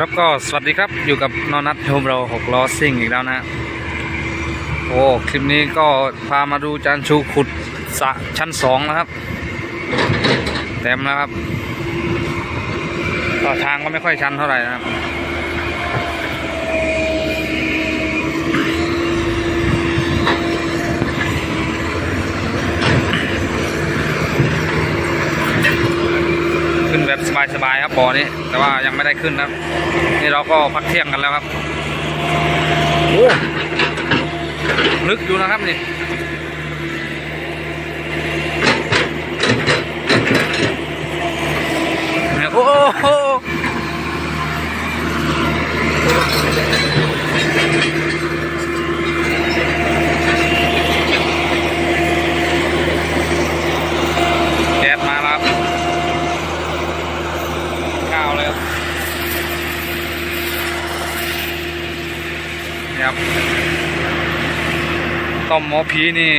ครับก็สวัสดีครับอยู่กับนอนัทโฮมเราหกล้อซิ่งอีกแล้วนะโอ้คลิปนี้ก็พามาดูจานชูขุดสะชั้นสองนะครับเต็มแล้วครับก็ทางก็ไม่ค่อยชันเท่าไหร่นะครับ ขึ้นแบบ สบายๆครับบ่อนี้ แต่ว่ายังไม่ได้ขึ้นครับ นี่เราก็พักเที่ยงกันแล้วครับโอ้ลึกอยู่นะครับนี่โอ้โหแก๊สมาแล้วครับ ก้าวเลยครับนี่ ครับต้อมหมอผีนี่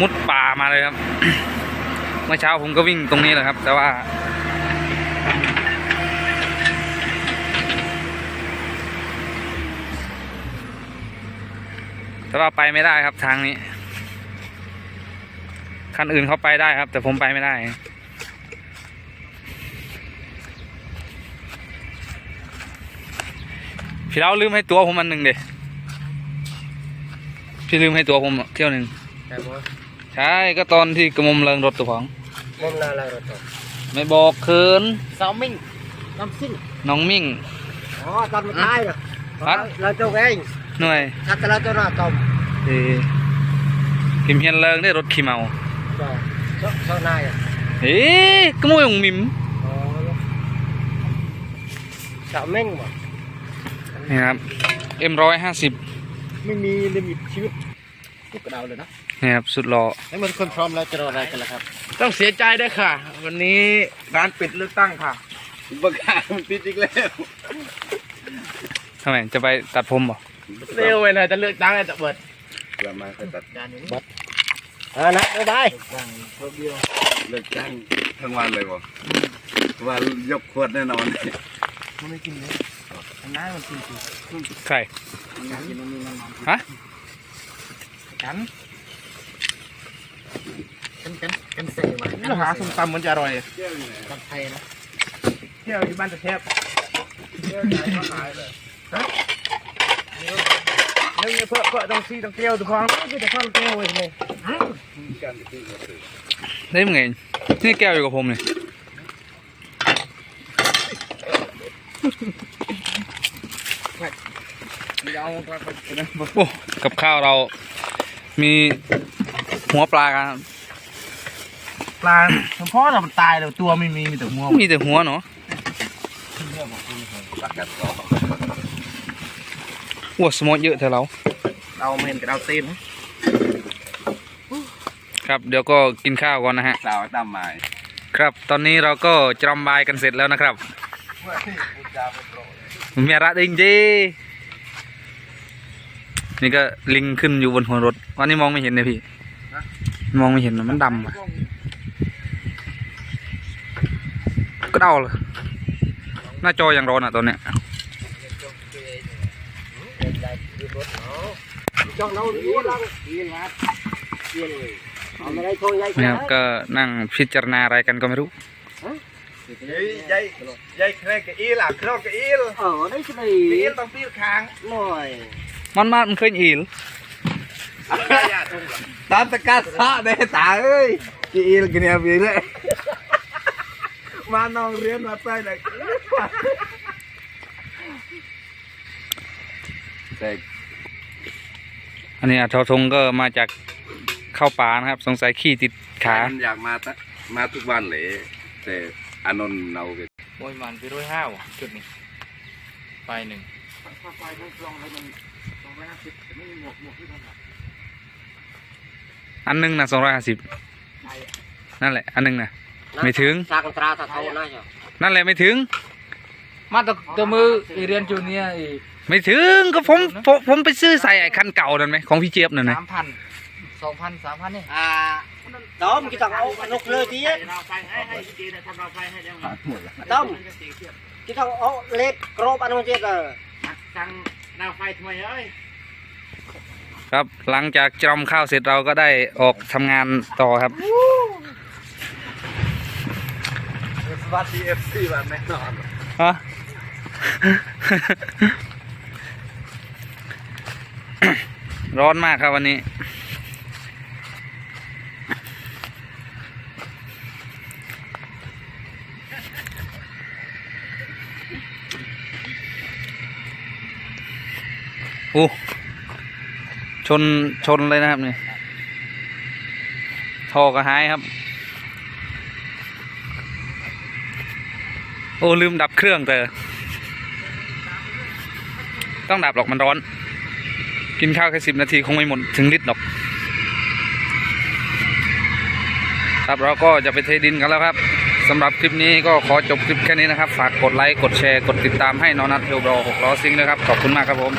มุดป่ามาเลยครับ เมื่อเช้าผมก็วิ่งตรงนี้แหละครับ แต่ว่า แต่ว่าไปไม่ได้ครับทางนี้ คันอื่นเขาไปได้ครับ แต่ผมไปไม่ได้พี่เล้าลืมให้ตัวผมอันหนึ่งเด พี่ลืมให้ตัวผมเที่ยวหนึ่งใช่ไหมใช่ก็ตอนที่กระมมเริงรถตัวของมุมนาลายรถต่อไม่บอกเคินสาวมิ่งน้ำซิ่งน้องมิ่ง อ๋อตอนมันตายเนาะครับ เราตัวเองหน่วยถ้าแต่เราตัวหน้าต้มเอ่อกิมเฮียนเริงได้รถขี่เมาก็ชอบชอบนายอะเอ๊ะก็มวยของมิมอ๋อสาวมิ่งบ่นี่ครับเอ็มร้อยห้าสิบ ไม่มีลิมิตชีวิตทุกกระดาวเลยนะนี่ครับสุดหล่อให้มันคนพร้อมแล้วจะรออะไรกันล่ะครับ ต้องเสียใจด้วยค่ะ วันนี้ร้านปิดเลือกตั้งค่ะบังคับมันปิดอีกแล้วทำไมจะไปตัดผมบ่เร็วไปเลยจะเลือกตั้งไอ้ตะเบิดเรามาก็ตัดบัดอ่านะไม่ได้เลิกจ้างทั้งวันเลยบ่ว่ายกขวดแน่นอนมันไม่กินเลย น้ามันกินสิใครกินมันมีมันฮะกันกันกันกันเสวะเราหาส้มตำมันจะอร่อยกันไทยนะเที่ยวที่บ้านตะแทบเที่ยวไหนก็ขายเลยฮะเรื่องเพื่อเพื่อต้องซีต้องเที่ยวทุกครั้งไม่ได้ข้าวแก้วเลยเลยได้มึงไงนี่แก้วอยู่กับผมเลย เดี๋ยวเอาไปไปไปนะ โอ้กับข้าวเรามีหัวปลากันปลาเฉพาะแต่มันตายแล้วตัวไม่มีมีแต่หัวมีแต่หัวเนาะอหัวสมอเยอะเท่าเราเราไม่เห็นกับเราตีนครับเดี๋ยวก็กินข้าวก่อนนะฮะสาวตามหมายครับตอนนี้เราก็จรำบายกันเสร็จแล้วนะครับเมียระดิงจี นี่ก็ลิงขึ้นอยู่บนหัวรถวันนี้มองไม่เห็นเลยพี่ มองไม่เห็นมันดำอะก็เดาเลยหน้าจอยังร้อนอะตอนเนี้ยจ้องเราดีลังดีนะเยี่ยเลยเอาไม่ได้โทรยายนี่ครับก็นั่งพิจารณาอะไรกันก็ไม่รู้ยายยายเคยกับอีล่ะเคยกับอีลเออได้สิอี ลต้องปีนคางหน่อยมันมามันเคยอีลตามตะกัดซะได้ตาเอ้ยกี่อีลกินเนี่ยบีเลยมานองเรียนมาใต้เลยแต่อันนี้อาทอทงก็มาจากเข้าป่านะครับ สงสัยขี้ติดขามันอยากมาตะมาทุกวันเลยแต่อานนท์เราก็มวยมันไปร้อยห้าวจุดนี้ไปหนึ่ง อันหนึงนะสองร้อยห้าสิบนั่นแหละ อันหนึงนะไม่ถึงสากตราตะเทาน่าจะนั่นแหละไม่ถึง มาตัวตัวมืออีเรียนจูเนียร์อีไม่ถึงก็ผมผมผมไปซื้อใส่ไอ้คันเก่านั่นไหมของพี่เจี๊ยบนั่นนะสามพันสองพันสามพันนี่อ่าต้มกี่ต้องเอานกเลยทีเราไปให้ให้ดีนะทำเราไปให้ได้ต้มที่ต้องเอาเล็บกรอบอันนู้นเจ็ดเออมัดสั่ง ดาวไฟทำไมเอ้ยครับหลังจากจอมข้าวเสร็จเราก็ได้ออกทำงานต่อครับ สวัสดีเอฟซีแบบแน่นอนฮะ ร้อนมากครับวันนี้ โอ้ชนชนเลยนะครับนี่ท่อก็หายครับ โอ้ลืมดับเครื่องแต่ต้องดับหรอกมันร้อน กินข้าวแค่สิบนาทีคงไม่หมดถึงลิตรหรอก ครับเราก็จะไปเทดินกันแล้วครับสำหรับคลิปนี้ก็ขอจบคลิปแค่นี้นะครับ ฝากกดไลค์ กดแชร์ กดติดตามให้นอนัทเทลบรหกล้อซิงค์ด้วยครับ ขอบคุณมากครับผม